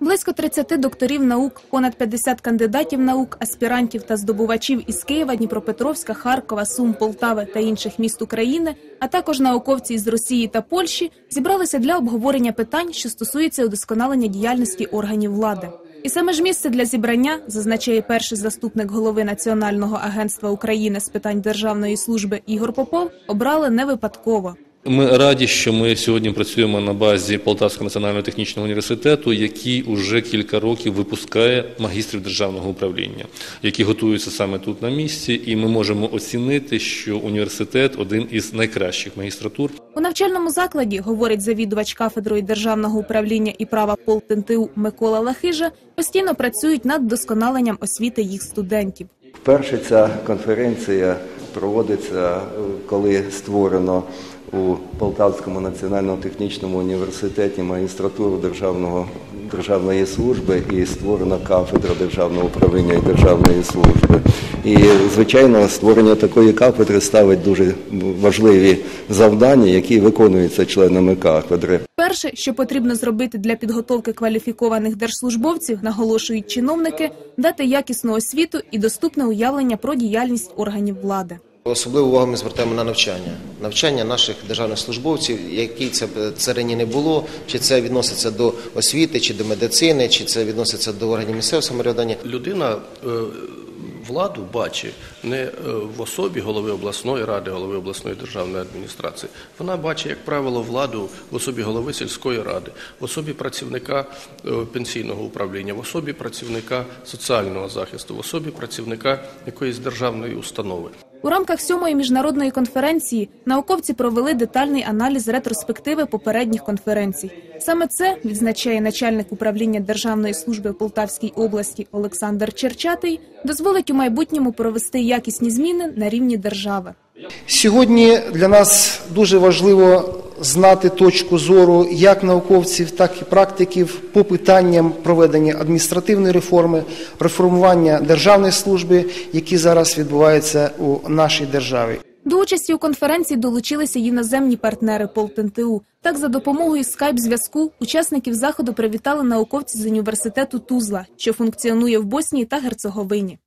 Близько 30 докторів наук, понад 50 кандидатів наук, аспірантів та здобувачів із Києва, Дніпропетровська, Харкова, Сум, Полтави та інших міст України, а також науковці із Росії та Польщі зібралися для обговорення питань, що стосуються удосконалення діяльності органів влади. І саме ж місце для зібрання, зазначає перший заступник голови Національного агентства України з питань державної служби Ігор Попов, обрали не випадково. Ми раді, що ми сьогодні працюємо на базі Полтавського національного технічного університету, який уже кілька років випускає магістрів державного управління, які готуються саме тут на місці, і ми можемо оцінити, що університет один із найкращих магістратур. У навчальному закладі, говорить завідувач кафедрою державного управління і права ПолтНТУ Микола Лахижа, постійно працюють над вдосконаленням освіти їх студентів. Вперше ця конференція проводиться, е, коли створено у Полтавському національному технічному університеті магістратуру державного, державної служби і створена кафедра державного управління і державної служби. І, звичайно, створення такої кафедри ставить дуже важливі завдання, які виконуються членами кафедри. Перше, що потрібно зробити для підготовки кваліфікованих держслужбовців, наголошують чиновники, дати якісну освіту і доступне уявлення про діяльність органів влади. Особливу увагу ми звертаємо на навчання. Навчання наших державних службовців, які це царині не було, чи це відноситься до освіти, чи до медицини, чи це відноситься до органів місцевого самоврядування. Людина е, владу бачить не е, в особі голови обласної ради, голови обласної державної адміністрації. Вона бачить, як правило, владу в особі голови сільської ради, в особі працівника е, пенсійного управління, в особі працівника соціального захисту, в особі працівника якоїсь державної установи. У рамках сьомої міжнародної конференції науковці провели детальний аналіз ретроспективи попередніх конференцій. Саме це відзначає начальник управління Державної служби в Полтавській області Олександр Черчатий, дозволить у майбутньому провести якісні зміни на рівні держави. Сьогодні для нас дуже важливо знати точку зору як науковців, так і практиків по питанням проведення адміністративної реформи, реформування державної служби, які зараз відбуваються у нашій державі. До участі у конференції долучилися й іноземні партнери ПолтНТУ. Так, за допомогою скайп-зв'язку учасників заходу привітали науковці з університету Тузла, що функціонує в Боснії та Герцеговині.